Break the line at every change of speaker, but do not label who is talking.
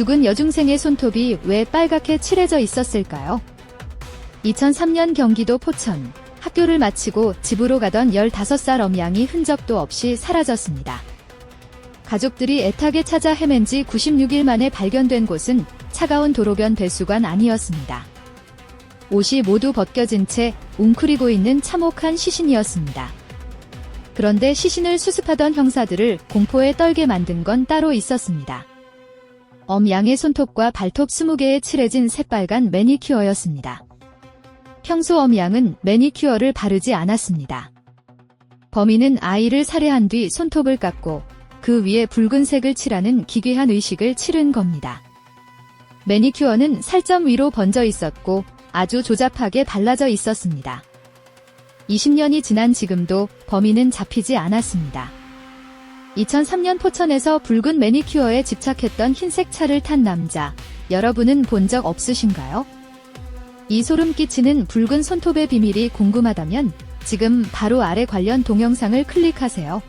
죽은 여중생의 손톱이 왜 빨갛게 칠해져 있었을까요? 2003년 경기도 포천. 학교를 마치고 집으로 가던 15살 엄양이 흔적도 없이 사라졌습니다. 가족들이 애타게 찾아 헤맨 지 96일 만에 발견된 곳은 차가운 도로변 배수관 아니었습니다. 옷이 모두 벗겨진 채 웅크리고 있는 참혹한 시신이었습니다. 그런데 시신을 수습하던 형사들을 공포에 떨게 만든 건 따로 있었습니다. 엄양의 손톱과 발톱 20개에 칠해진 새빨간 매니큐어였습니다. 평소 엄양은 매니큐어를 바르지 않았습니다. 범인은 아이를 살해한 뒤 손톱을 깎고 그 위에 붉은색을 칠하는 기괴한 의식을 치른 겁니다. 매니큐어는 살점 위로 번져 있었고 아주 조잡하게 발라져 있었습니다. 20년이 지난 지금도 범인은 잡히지 않았습니다. 2003년 포천에서 붉은 매니큐어에 집착했던 흰색 차를 탄 남자, 여러분은 본 적 없으신가요? 이 소름 끼치는 붉은 손톱의 비밀이 궁금하다면 지금 바로 아래 관련 동영상을 클릭하세요.